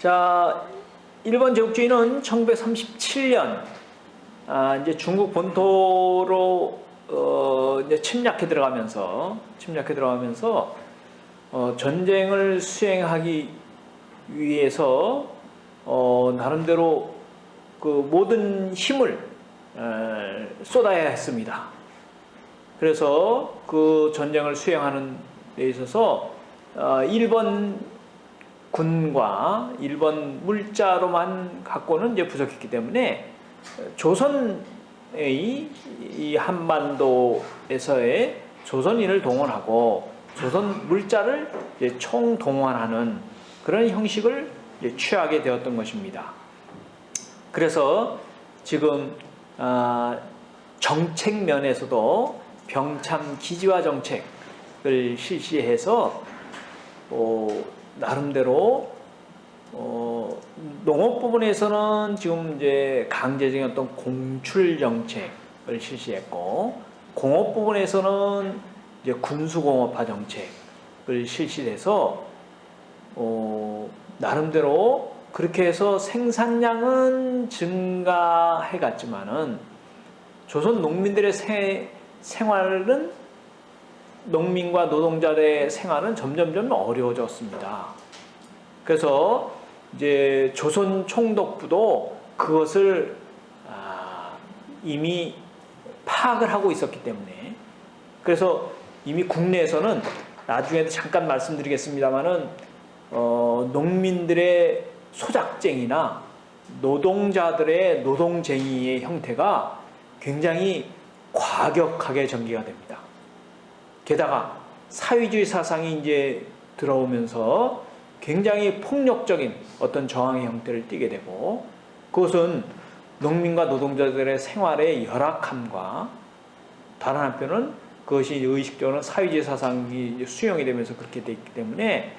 자, 일본 제국주의는 1937년 아, 이제 중국 본토로 어, 이제 침략해 들어가면서 침략해 들어가면서 어, 전쟁을 수행하기 위해서 어, 나름대로 그 모든 힘을 에, 쏟아야 했습니다. 그래서 그 전쟁을 수행하는 데 있어서 어, 일본 군과 일본 물자로만 갖고는 이제 부족했기 때문에 조선의 이 한반도에서의 조선인을 동원하고 조선 물자를 총동원하는 그런 형식을 취하게 되었던 것입니다. 그래서 지금 아, 정책 면에서도 병참 기지화 정책을 실시해서 어, 나름대로 어, 농업 부분에서는 지금 이제 강제적인 어떤 공출 정책을 실시했고 공업 부분에서는 이제 군수공업화 정책을 실시해서 어, 나름대로 그렇게 해서 생산량은 증가해 갔지만은 조선 농민들의 세, 생활은 농민과 노동자의 생활은 점점점 어려워졌습니다. 그래서 이제 조선 총독부도 그것을 아, 이미 파악을 하고 있었기 때문에 그래서 이미 국내에서는 나중에도 잠깐 말씀드리겠습니다만은 어, 농민들의 소작쟁이나 노동자들의 노동쟁이의 형태가 굉장히 과격하게 전개가 됩니다. 게다가 사회주의 사상이 이제 들어오면서 굉장히 폭력적인 어떤 저항의 형태를 띠게 되고 그것은 농민과 노동자들의 생활의 열악함과 다른 한편은 그것이 의식적으로 사회주의 사상이 수용이 되면서 그렇게 돼 있기 때문에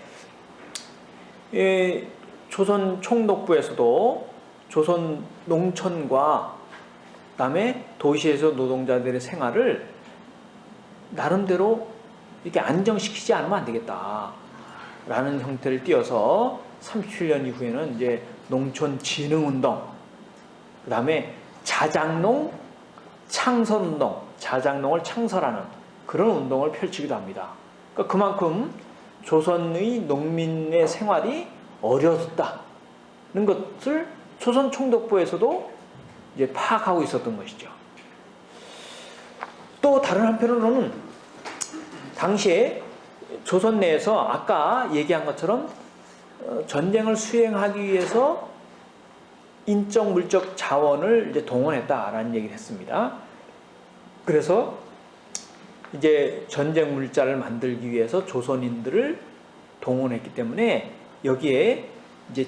예, 조선 총독부에서도 조선 농촌과 그다음에 도시에서 노동자들의 생활을 나름대로 이렇게 안정시키지 않으면 안 되겠다. 라는 형태를 띄어서 37년 이후에는 이제 농촌 진흥 운동, 그 다음에 자장농 창설 운동, 자장농을 창설하는 그런 운동을 펼치기도 합니다. 그러니까 그만큼 조선의 농민의 생활이 어려졌다는 것을 조선 총독부에서도 이제 파악하고 있었던 것이죠. 또 다른 한편으로는 당시에 조선 내에서 아까 얘기한 것처럼 어, 전쟁을 수행하기 위해서 인적 물적 자원을 이제 동원했다라는 얘기를 했습니다. 그래서 이제 전쟁 물자를 만들기 위해서 조선인들을 동원했기 때문에 여기에 이제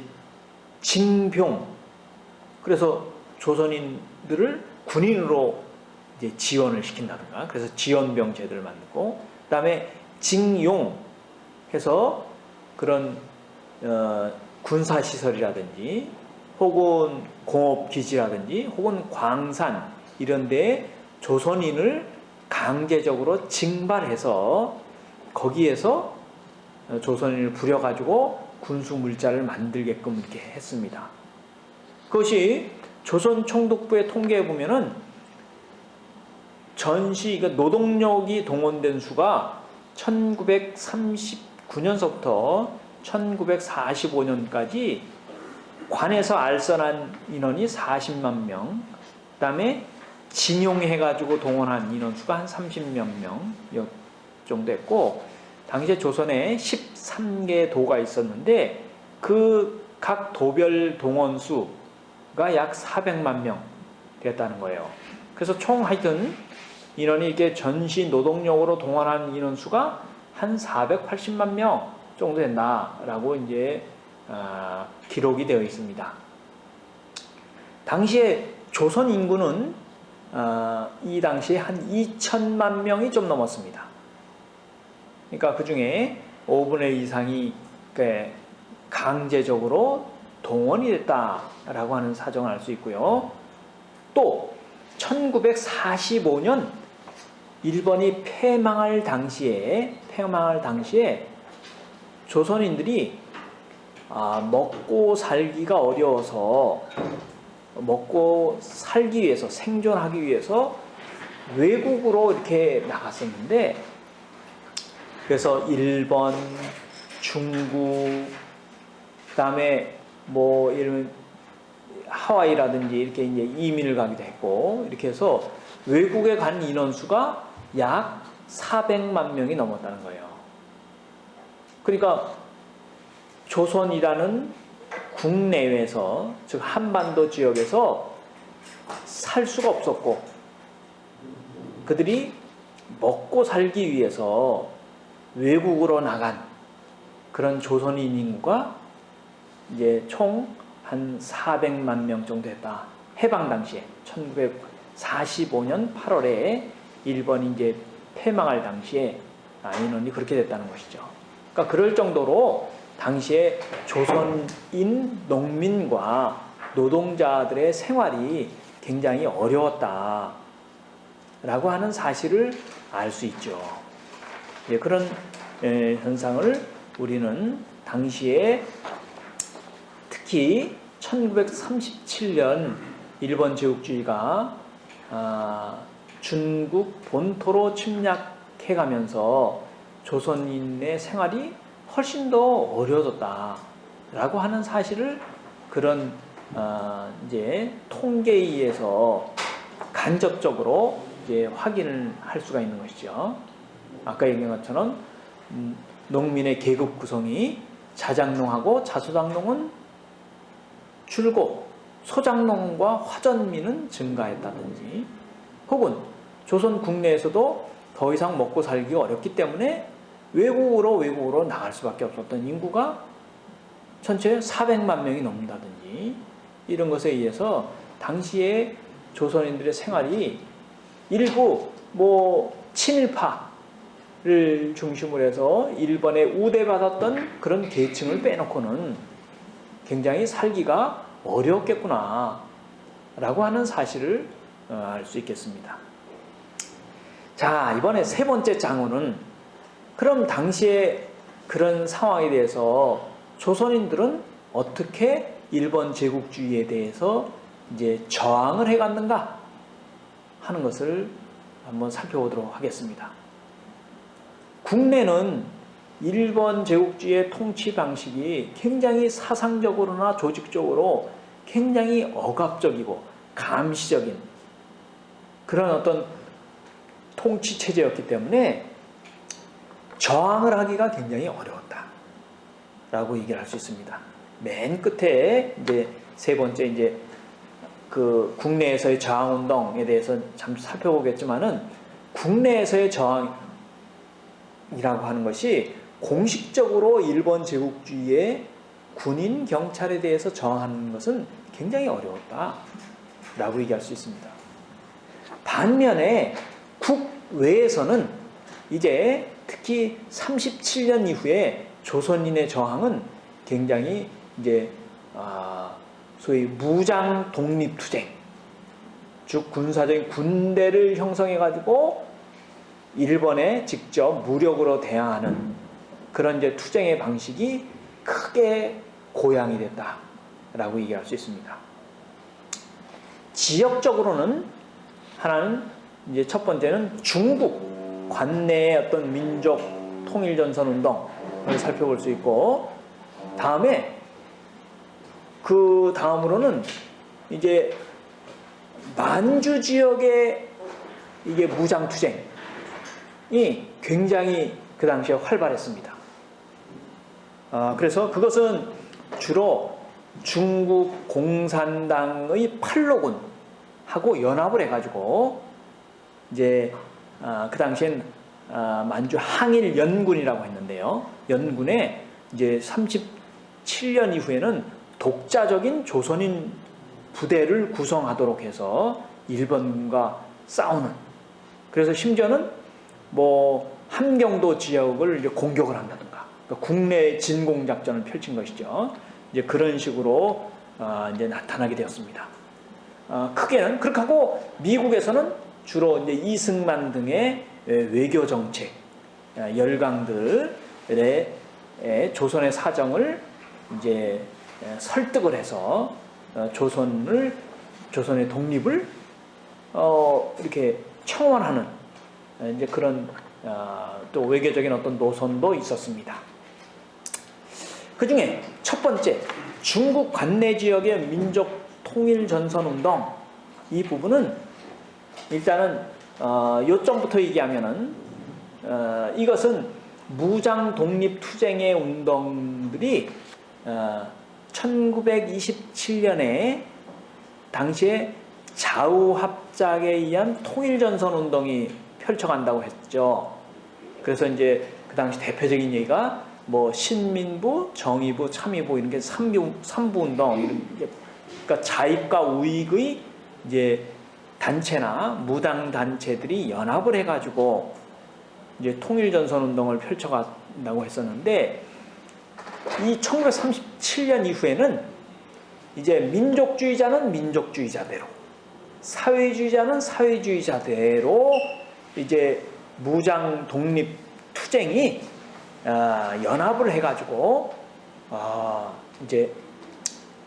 징병 그래서 조선인들을 군인으로 이제 지원을 시킨다든가 그래서 지원병 제도를 만들고 그다음에 징용 해서 그런 어, 군사 시설이라든지 혹은 공업 기지라든지 혹은 광산 이런 데 조선인을 강제적으로 징발해서 거기에서 조선인을 부려가지고 군수 물자를 만들게끔 이렇게 했습니다. 그것이 조선 총독부의 통계에 보면은 전시 그 노동력이 동원된 수가 1939년서부터 1945년까지 관에서 알선한 인원이 40만 명, 그다음에 징용해가지고 동원한 인원 수가 한 30몇 명 정도 했고, 당시에 조선에 13개 도가 있었는데 그 각 도별 동원 수가 약 400만 명 됐다는 거예요. 그래서 총 하여튼 인원이 이렇게 전시 노동력으로 동원한 인원 수가 한 480만 명 정도 된다라고 이제 어, 기록이 되어 있습니다. 당시에 조선 인구는 어, 이 당시에 한 2천만 명이 좀 넘었습니다. 그러니까 그 중에 5분의 이상이 강제적으로 동원이 됐다라고 하는 사정을 알 수 있고요. 또 1945년 일본이 패망할 당시에 패망할 당시에 조선인들이 아, 먹고 살기가 어려워서 먹고 살기 위해서 생존하기 위해서 외국으로 이렇게 나갔었는데 그래서 일본, 중국, 그다음에 뭐 이런 하와이라든지 이렇게 이제 이민을 가기도 했고 이렇게 해서 외국에 간 인원수가 약 400만 명이 넘었다는 거예요. 그러니까 조선이라는 국내외에서 즉 한반도 지역에서 살 수가 없었고 그들이 먹고 살기 위해서 외국으로 나간 그런 조선인 인구가 이제 총 한 400만 명 정도 됐다. 해방 당시에 1945년 8월에 일본이 이제 패망할 당시에 아, 인원이 그렇게 됐다는 것이죠. 그러니까 그럴 정도로 당시에 조선인 농민과 노동자들의 생활이 굉장히 어려웠다. 라고 하는 사실을 알 수 있죠. 예, 그런 예, 현상을 우리는 당시에 특히 1937년 일본 제국주의가 아, 중국 본토로 침략해가면서 조선인의 생활이 훨씬 더 어려워졌다라고 하는 사실을 그런 어, 이제 통계에 의해서 간접적으로 이제 확인을 할 수가 있는 것이죠. 아까 얘기한 것처럼 음, 농민의 계급 구성이 자장농하고 자소장농은 줄고 소장농과 화전민은 증가했다든지 혹은 조선 국내에서도 더 이상 먹고 살기 어렵기 때문에 외국으로 외국으로 나갈 수밖에 없었던 인구가 전체 400만 명이 넘는다든지 이런 것에 의해서 당시에 조선인들의 생활이 일부 뭐 친일파를 중심으로 해서 일본에 우대받았던 그런 계층을 빼놓고는 굉장히 살기가 어려웠겠구나 라고 하는 사실을 어, 알 수 있겠습니다. 자 이번에 세 번째 장어는 그럼 당시에 그런 상황에 대해서 조선인들은 어떻게 일본 제국주의에 대해서 이제 저항을 해갔는가 하는 것을 한번 살펴보도록 하겠습니다. 국내는 일본 제국주의의 통치 방식이 굉장히 사상적으로나 조직적으로 굉장히 억압적이고 감시적인 그런 어떤 통치 체제였기 때문에 저항을 하기가 굉장히 어려웠다. 라고 얘기를 할 수 있습니다. 맨 끝에 이제 세 번째 이제 그 국내에서의 저항 운동에 대해서 잠시 살펴보겠지만은 국내에서의 저항이라고 하는 것이 공식적으로 일본 제국주의의 군인 경찰에 대해서 저항하는 것은 굉장히 어려웠다 라고 얘기할 수 있습니다. 반면에 국외에서는 이제 특히 37년 이후에 조선인의 저항은 굉장히 이제 아, 소위 무장 독립 투쟁, 즉 군사적인 군대를 형성해 가지고 일본에 직접 무력으로 대항하는 그런 이제 투쟁의 방식이 크게 고양이 됐다라고 얘기할 수 있습니다. 지역적으로는 하나는 이제 첫 번째는 중국 관내의 어떤 민족 통일 전선 운동을 살펴볼 수 있고 다음에 그 다음으로는 이제 만주 지역의 이게 무장 투쟁이 굉장히 그 당시에 활발했습니다. 아, 그래서 그것은 주로 중국 공산당의 팔로군 하고 연합을 해가지고 이제 아, 그 당시엔 아, 만주 항일 연군이라고 했는데요. 연군에 이제 37년 이후에는 독자적인 조선인 부대를 구성하도록 해서 일본과 싸우는 그래서 심지어는 뭐 함경도 지역을 이제 공격을 한다든가 그러니까 국내 진공 작전을 펼친 것이죠. 이제 그런 식으로 어, 이제 나타나게 되었습니다. 어, 크게는 그렇게 하고 미국에서는 주로 이제 이승만 등의 외교 정책 어, 열강들의 조선의 사정을 이제 설득을 해서 어, 조선을 조선의 독립을 어, 이렇게 청원하는 이제 그런 어, 또 외교적인 어떤 노선도 있었습니다. 그 중에 첫 번째 중국 관내 지역의 민족 통일 전선 운동 이 부분은 일단은 어, 요점부터 얘기하면은 어, 이것은 무장 독립 투쟁의 운동들이 어, 1927년에 당시에 좌우 합작에 의한 통일전선 운동이 펼쳐간다고 했죠. 그래서 이제 그 당시 대표적인 얘기가 뭐 신민부, 정의부, 참의부 이런 게 삼부, 삼부 운동 이런 게 그러니까 자입과 우익의 이제 단체나 무당 단체들이 연합을 해가지고 이제 통일전선 운동을 펼쳐간다고 했었는데 이 1937년 이후에는 이제 민족주의자는 민족주의자대로 사회주의자는 사회주의자대로 이제 무장 독립 투쟁이 어, 연합을 해가지고 어, 이제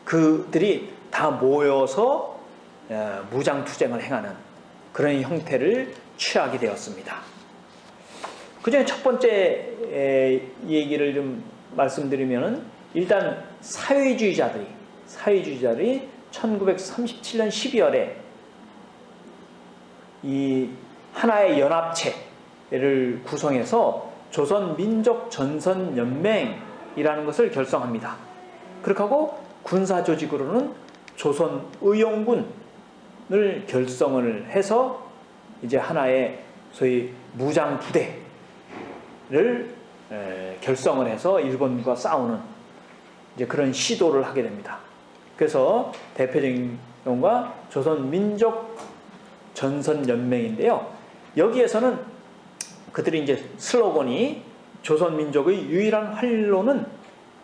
그들이 다 모여서 어, 무장 투쟁을 행하는 그런 형태를 취하게 되었습니다. 그 중에 첫 번째 에, 얘기를 좀 말씀드리면은 일단 사회주의자들이 사회주의자들이 1937년 12월에 이 하나의 연합체를 구성해서 조선 민족 전선 연맹이라는 것을 결성합니다. 그렇게 하고 군사 조직으로는 조선 의용군을 결성을 해서 이제 하나의 소위 무장 부대를 결성을 해서 일본과 싸우는 이제 그런 시도를 하게 됩니다. 그래서 대표적인 경우가 조선 민족 전선 연맹인데요. 여기에서는 그들이 이제 슬로건이 조선 민족의 유일한 활로는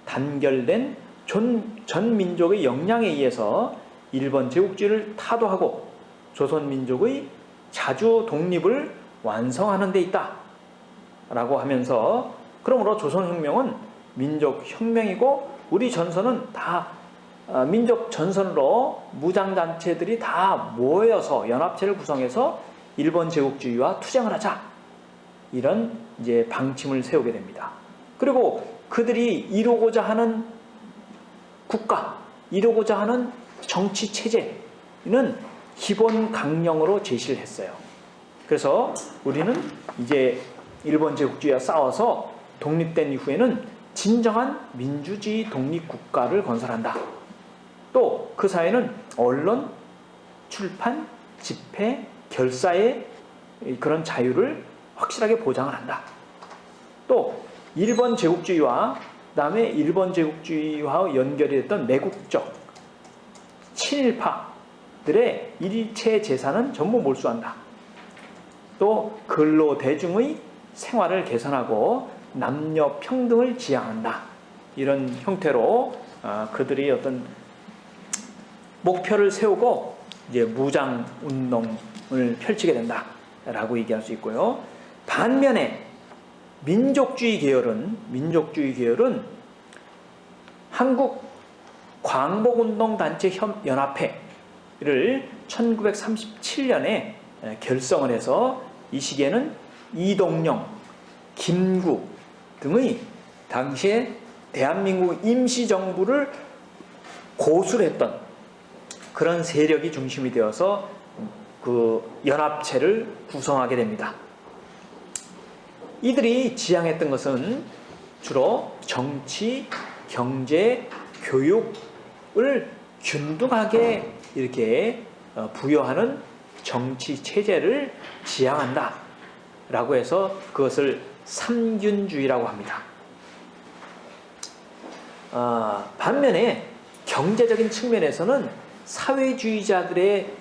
단결된 전, 전 민족의 역량에 의해서 일본 제국주의를 타도하고 조선 민족의 자주 독립을 완성하는 데 있다. 라고 하면서 그러므로 조선혁명은 민족혁명이고 우리 전선은 다 어, 민족 전선으로 무장단체들이 다 모여서 연합체를 구성해서 일본 제국주의와 투쟁을 하자. 이런 이제 방침을 세우게 됩니다. 그리고 그들이 이루고자 하는 국가, 이루고자 하는 정치 체제는 기본 강령으로 제시를 했어요. 그래서 우리는 이제 일본 제국주의와 싸워서 독립된 이후에는 진정한 민주주의 독립국가를 건설한다. 또 그 사회는 언론, 출판, 집회, 결사의 그런 자유를 확실하게 보장을 한다. 또 일본 제국주의와 그 다음에 일본 제국주의와 연결이 됐던 내국적 친일파들의 일체 재산은 전부 몰수한다. 또 근로 대중의 생활을 개선하고 남녀 평등을 지향한다. 이런 형태로 어, 그들이 어떤 목표를 세우고 이제 무장 운동을 펼치게 된다라고 얘기할 수 있고요. 반면에 민족주의 계열은 민족주의 계열은 한국 광복운동 단체 연합회를 1937년에 결성을 해서 이 시기에는 이동영, 김구 등의 당시에 대한민국 임시정부를 고술했던 그런 세력이 중심이 되어서 그 연합체를 구성하게 됩니다. 이들이 지향했던 것은 주로 정치, 경제, 교육을 균등하게 이렇게 어, 부여하는 정치 체제를 지향한다. 라고 해서 그것을 삼균주의라고 합니다. 어, 반면에 경제적인 측면에서는 사회주의자들의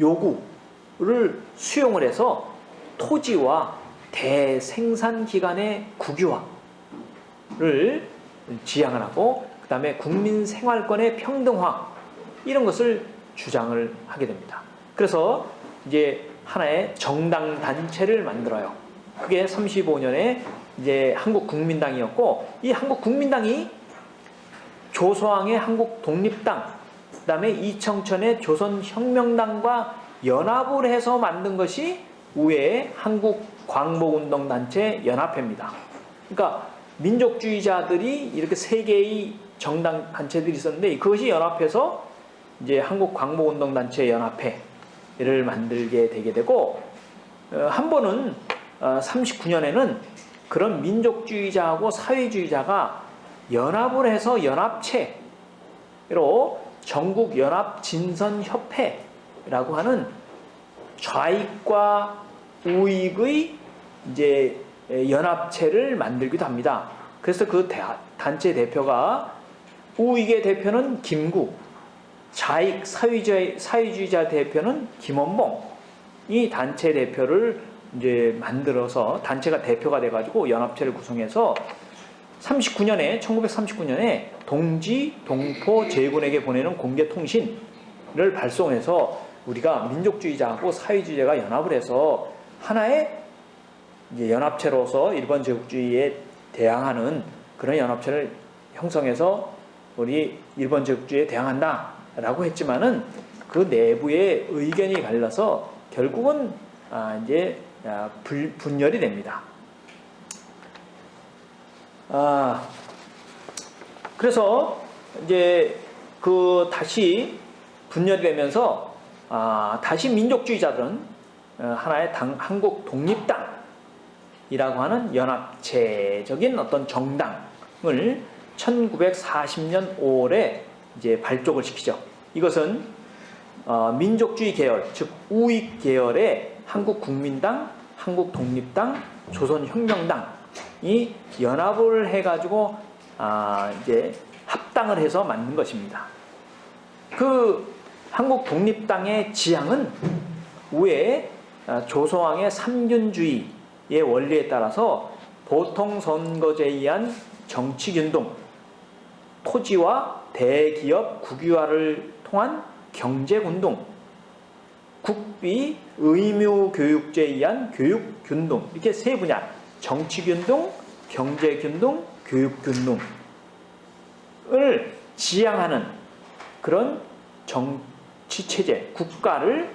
요구를 수용을 해서 토지와 대생산 기관의 국유화를 지향을 하고 그 다음에 국민 생활권의 평등화 이런 것을 주장을 하게 됩니다. 그래서 이제 하나의 정당 단체를 만들어요. 그게 35년에 이제 한국 국민당이었고 이 한국 국민당이 조소왕의 한국 독립당, 그다음에 이청천의 조선 혁명당과 연합을 해서 만든 것이 우회의 한국 광복운동단체 연합회입니다. 그러니까 민족주의자들이 이렇게 세 개의 정당 단체들이 있었는데 그것이 연합해서 이제 한국 광복운동단체 연합회를 만들게 되게 되고 어, 한 번은 39년에는 그런 민족주의자하고 사회주의자가 연합을 해서 연합체로 전국 연합 진선 협회라고 하는 좌익과 우익의 이제 연합체를 만들기도 합니다. 그래서 그 단체 대표가 우익의 대표는 김구, 좌익 사회주의, 사회주의자 대표는 김원봉 이 단체 대표를 이제 만들어서 단체가 대표가 돼가지고 연합체를 구성해서 39년에 1939년에 동지 동포 제군에게 보내는 공개 통신을 발송해서 우리가 민족주의자하고 사회주의자가 연합을 해서 하나의 연합체로서 일본 제국주의에 대항하는 그런 연합체를 형성해서 우리 일본 제국주의에 대항한다라고 했지만은 그 내부의 의견이 갈라서 결국은 아 이제 아, 불, 분열이 됩니다. 아 그래서 이제 그 다시 분열이 되면서 아 다시 민족주의자들은 어, 하나의 당, 한국 독립당이라고 하는 연합체적인 어떤 정당을 1940년 5월에 이제 발족을 시키죠. 이것은 어, 민족주의 계열, 즉 우익 계열의 한국 국민당, 한국 독립당, 조선혁명당이 연합을 해가지고 아, 이제 합당을 해서 만든 것입니다. 그 한국 독립당의 지향은 아, 조소왕의 삼균주의의 원리에 따라서 보통 선거제에 의한 정치균동, 토지와 대기업 국유화를 통한 경제운동, 국비 의무교육제에 의한 교육균동 이렇게 세 분야 정치균동, 경제균동, 교육균동을 지향하는 그런 정치체제, 국가를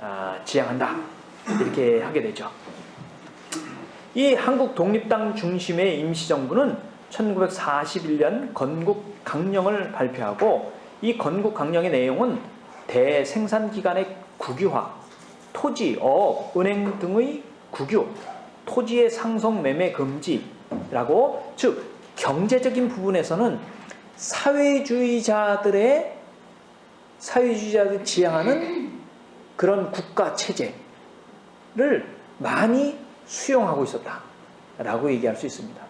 아, 지향한다 이렇게 하게 되죠. 이 한국 독립당 중심의 임시정부는 1941년 건국 강령을 발표하고 이 건국 강령의 내용은 대생산 기관의 국유화, 토지, 어업, 은행 등의 국유, 토지의 상속 매매 금지라고 즉 경제적인 부분에서는 사회주의자들의 사회주의자들 지향하는 그런 국가 체제 를 많이 수용하고 있었다라고 얘기할 수 있습니다.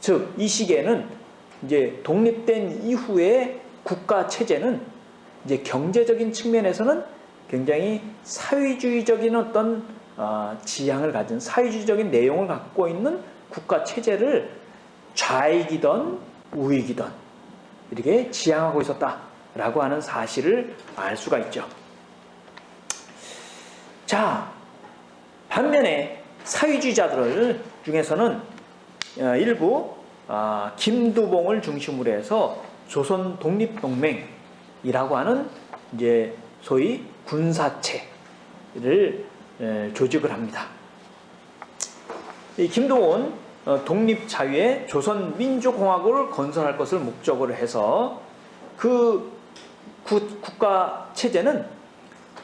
즉 이 시기에는 이제 독립된 이후에 국가 체제는 이제 경제적인 측면에서는 굉장히 사회주의적인 어떤 어, 지향을 가진 사회주의적인 내용을 갖고 있는 국가 체제를 좌익이던 우익이던 이렇게 지향하고 있었다라고 하는 사실을 알 수가 있죠. 자, 반면에 사회주의자들 중에서는 어, 일부 아, 김두봉을 중심으로 해서 조선 독립동맹이라고 하는 이제 소위 군사체를 조직을 합니다. 이 김동원 어, 독립자유의 조선 민주공화국을 건설할 것을 목적으로 해서 그 국가 체제는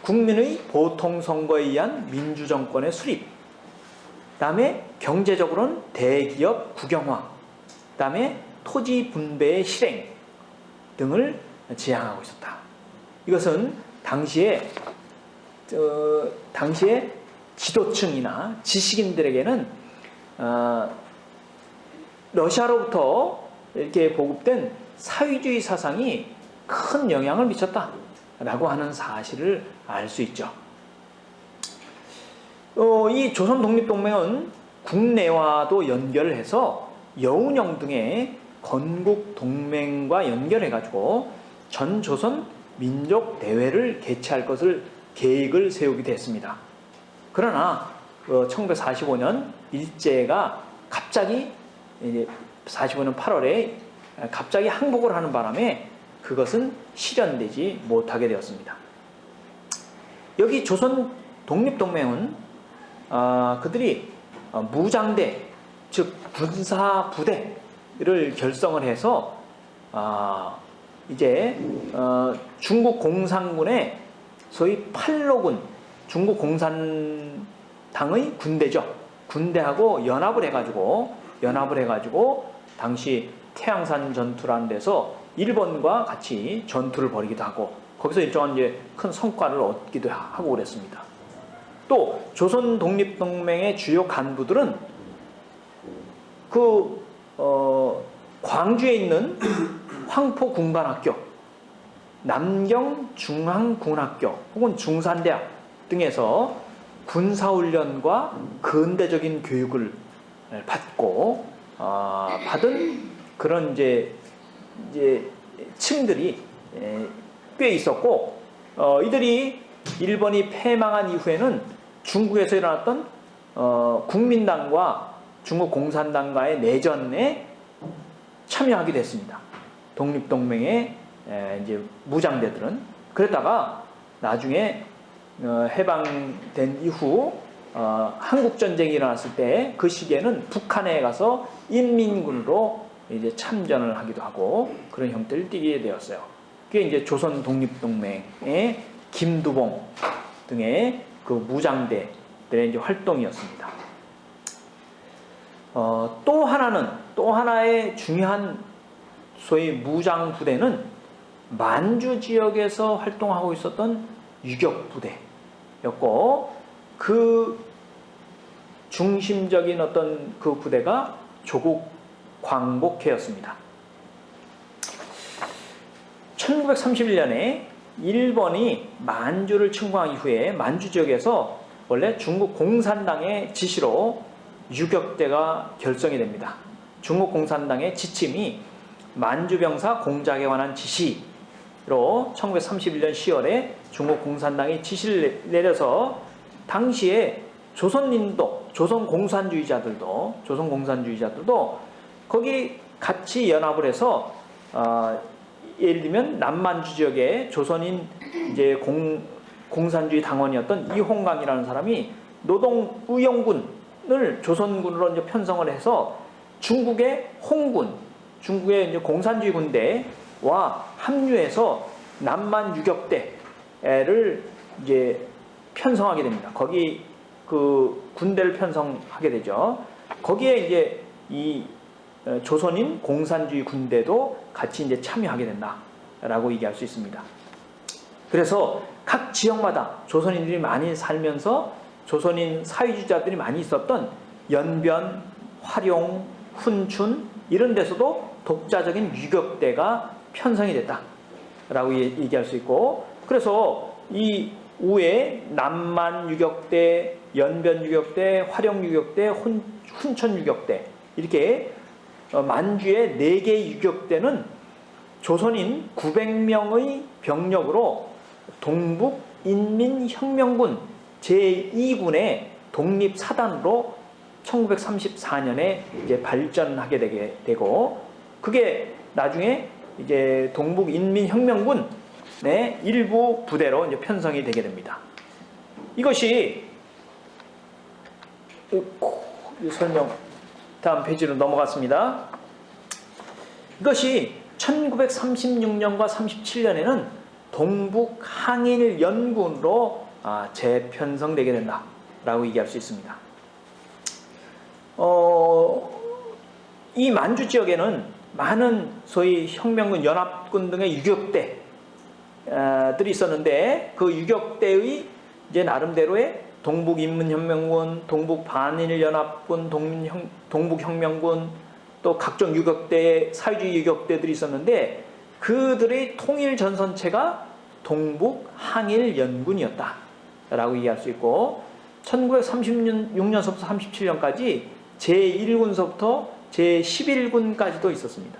국민의 보통 선거에 의한 민주정권의 수립, 다음에 경제적으로는 대기업 국영화, 다음에 토지 분배의 실행, 등을 지향하고 있었다. 이것은 당시에 어, 당시에 지도층이나 지식인들에게는 어, 러시아로부터 이렇게 보급된 사회주의 사상이 큰 영향을 미쳤다라고 하는 사실을 알 수 있죠. 어, 이 조선 독립동맹은 국내와도 연결을 해서 여운형 등의 건국 동맹과 연결해 가지고 전 조선 민족 대회를 개최할 것을 계획을 세우기도 했습니다. 그러나 1945년 어, 일제가 갑자기 45년 8월에 갑자기 항복을 하는 바람에 그것은 실현되지 못하게 되었습니다. 여기 조선 독립동맹은 어, 그들이 어, 무장대, 즉 군사 부대를 결성을 해서 아, 이제 어, 중국 공산군의 소위 팔로군, 중국 공산당의 군대죠. 군대하고 연합을 해가지고 연합을 해가지고 당시 태양산 전투라는 데서 일본과 같이 전투를 벌이기도 하고 거기서 일정한 이제 큰 성과를 얻기도 하고 그랬습니다. 또 조선 독립동맹의 주요 간부들은 그 어, 광주에 있는 황포 군관학교, 남경 중앙군학교 혹은 중산대학 등에서 군사훈련과 근대적인 교육을 받고 어, 받은 그런 이제 이제 층들이 에, 꽤 있었고 어, 이들이 일본이 패망한 이후에는 중국에서 일어났던 어, 국민당과 중국 공산당과의 내전에 참여하게 됐습니다. 독립동맹의 에, 이제 무장대들은 그랬다가 나중에 어, 해방된 이후 어, 한국 전쟁이 일어났을 때 그 시기에는 북한에 가서 인민군으로 이제 참전을 하기도 하고 그런 형태를 띠게 되었어요. 그게 이제 조선 독립동맹의 김두봉 등의 그 무장대들의 이제 활동이었습니다. 어, 또 하나는 또 하나의 중요한 소위 무장 부대는 만주 지역에서 활동하고 있었던 유격 부대였고 그 중심적인 어떤 그 부대가 조국 광복회였습니다. 1931년에 일본이 만주를 침공한 이후에 만주 지역에서 원래 중국 공산당의 지시로 유격대가 결성이 됩니다. 중국 공산당의 지침이 만주병사 공작에 관한 지시로 1931년 10월에 중국 공산당이 지시를 내려서 당시에 조선인도 조선 공산주의자들도 조선 공산주의자들도 거기 같이 연합을 해서 어, 예를 들면 남만주 지역에 조선인 이제 공, 공산주의 당원이었던 이홍강이라는 사람이 노동 의용군을 조선군으로 이제 편성을 해서 중국의 홍군, 중국의 이제 공산주의 군대와 합류해서 남만 유격대를 이제 편성하게 됩니다. 거기 그 군대를 편성하게 되죠. 거기에 이제 이 어, 조선인 공산주의 군대도 같이 이제 참여하게 된다라고 얘기할 수 있습니다. 그래서 각 지역마다 조선인들이 많이 살면서 조선인 사회주의자들이 많이 있었던 연변, 활용, 훈춘 이런 데서도 독자적인 유격대가 편성이 됐다라고 얘기할 수 있고 그래서 이 우에 남만 유격대, 연변 유격대, 활용 유격대, 훈, 훈천 유격대 이렇게 어, 만주의 4개 유격대는 조선인 900명의 병력으로 동북 인민혁명군 제2군의 독립사단으로 1934년에 이제 발전하게 되게 되고 그게 나중에 이제 동북 인민혁명군의 일부 부대로 이제 편성이 되게 됩니다. 이것이 설명 다음 페이지로 넘어갔습니다. 이것이 1936년과 37년에는 동북 항일 연군으로 아, 재편성되게 된다라고 얘기할 수 있습니다. 어, 이 만주 지역에는 많은 소위 혁명군 연합군 등의 유격대들이 있었는데 그 유격대의 이제 나름대로의 동북인민혁명군, 동북반일연합군, 동북혁명군, 또 각종 유격대, 사회주의 유격대들이 있었는데 그들의 통일 전선체가 동북항일연군이었다 라고 얘기할 수 있고 1936년서부터 37년까지 제1군서부터 제11군까지도 있었습니다.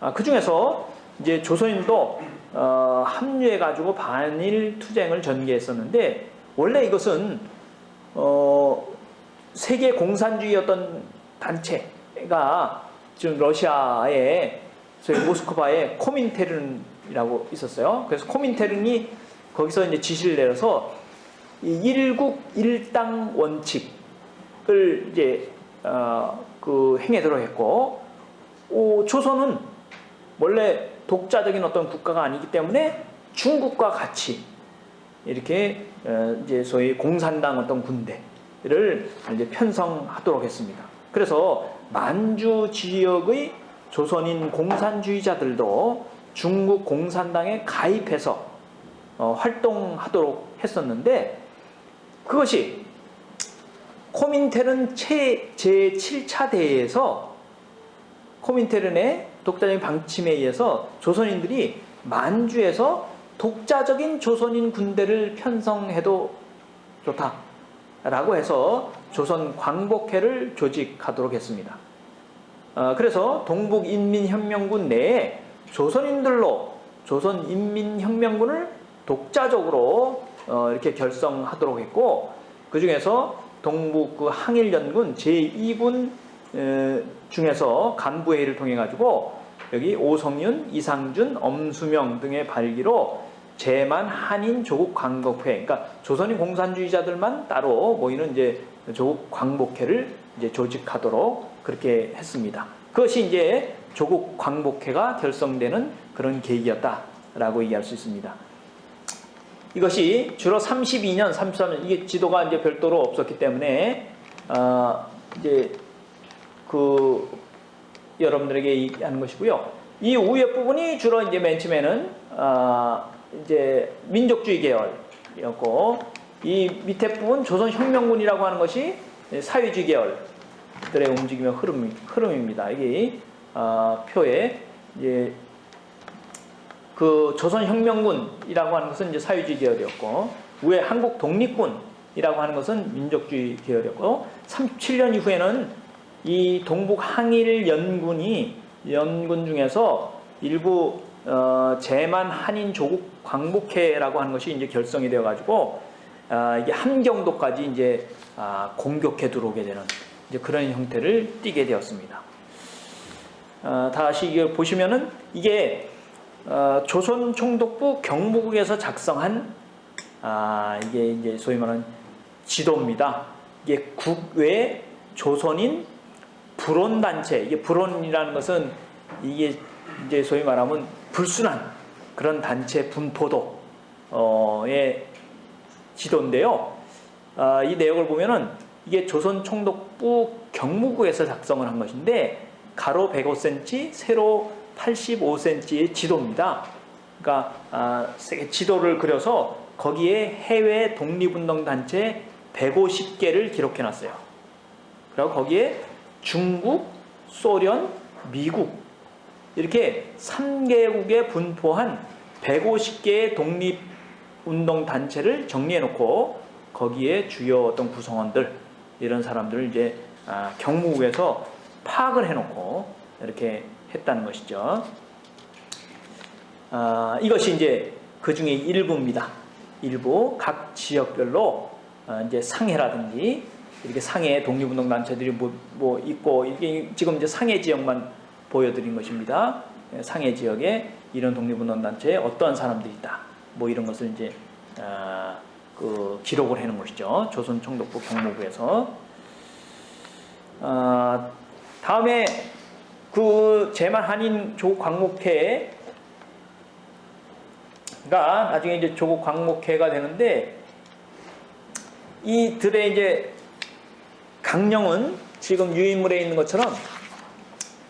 아, 그 중에서 이제 조선인도 어, 합류해가지고 반일 투쟁을 전개했었는데 원래 이것은 어, 세계 공산주의 어떤 단체가 지금 러시아에 저희 모스크바에 코민테른이라고 있었어요. 그래서 코민테른이 거기서 이제 지시를 내려서 이 일국 일당 원칙을 이제 어, 그 행해도록 했고 오, 조선은 원래 독자적인 어떤 국가가 아니기 때문에 중국과 같이 이렇게 어, 이제 소위 공산당 어떤 군대를 이제 편성하도록 했습니다. 그래서 만주 지역의 조선인 공산주의자들도 중국 공산당에 가입해서 어, 활동하도록 했었는데 그것이 코민테른 제 7차 대회에서 코민테른의 독자적인 방침에 의해서 조선인들이 만주에서 독자적인 조선인 군대를 편성해도 좋다라고 해서 조선 광복회를 조직하도록 했습니다. 어, 그래서 동북인민혁명군 내에 조선인들로 조선인민혁명군을 독자적으로 어, 이렇게 결성하도록 했고 그 중에서 동북 그 항일연군 제2군 에, 중에서 간부회의를 통해 가지고 여기 오성윤, 이상준, 엄수명 등의 발기로 제만 한인 조국 광복회, 그러니까 조선인 공산주의자들만 따로 모이는 이제 조국 광복회를 이제 조직하도록 그렇게 했습니다. 그것이 이제 조국 광복회가 결성되는 그런 계기였다라고 얘기할 수 있습니다. 이것이 주로 32년, 33년 이게 지도가 이제 별도로 없었기 때문에 어, 이제 그 여러분들에게 얘기하는 것이고요. 이 위에 부분이 주로 이제 맨 처음에는 어, 이제 민족주의 계열이었고 이 밑에 부분 조선혁명군이라고 하는 것이 사회주의 계열들의 움직임의 흐름, 흐름입니다. 이게 어, 표에 이제 그 조선혁명군이라고 하는 것은 이제 사회주의 계열이었고 위에 한국 독립군이라고 하는 것은 민족주의 계열이었고 37년 이후에는 이 동북 항일 연군이 연군 중에서 일부 어, 제만 한인 조국 광복회라고 하는 것이 이제 결성이 되어 가지고 아, 이게 함경도까지 이제 아, 공격해 들어오게 되는 이제 그런 형태를 띠게 되었습니다. 아, 다시 이걸 보시면은 이게 어, 조선 총독부 경무국에서 작성한 아, 이게 이제 소위 말하는 지도입니다. 이게 국외 조선인 불온 단체 이게 불온이라는 것은 이게 이제 소위 말하면 불순한 그런 단체 분포도의 지도인데요. 아, 이 내용을 보면은 이게 조선 총독부 경무국에서 작성을 한 것인데 가로 105cm, 세로 85cm의 지도입니다. 그러니까 아, 지도를 그려서 거기에 해외 독립운동 단체 150개를 기록해 놨어요. 그리고 거기에 중국, 소련, 미국 이렇게 3개국에 분포한 150개의 독립운동 단체를 정리해 놓고 거기에 주요 어떤 구성원들 이런 사람들을 이제 아, 경무국에서 파악을 해 놓고 이렇게 했다는 것이죠. 아, 이것이 이제 그 중에 일부입니다. 일부 각 지역별로 어, 이제 상해라든지 이렇게 상해 독립운동 단체들이 뭐, 뭐 있고 이게 지금 이제 상해 지역만 보여드린 것입니다. 예, 상해 지역에 이런 독립운동 단체에 어떠한 사람들이 있다. 뭐 이런 것을 이제 아, 그 기록을 해놓은 것이죠. 조선 총독부 경무부에서 아, 다음에 그 제만 한인 조국 광목회가 나중에 이제 조국 광목회가 되는데 이들의 이제 강령은 지금 유인물에 있는 것처럼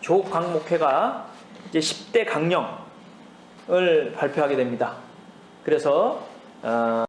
조국 광목회가 이제 10대 강령을 발표하게 됩니다. 그래서 어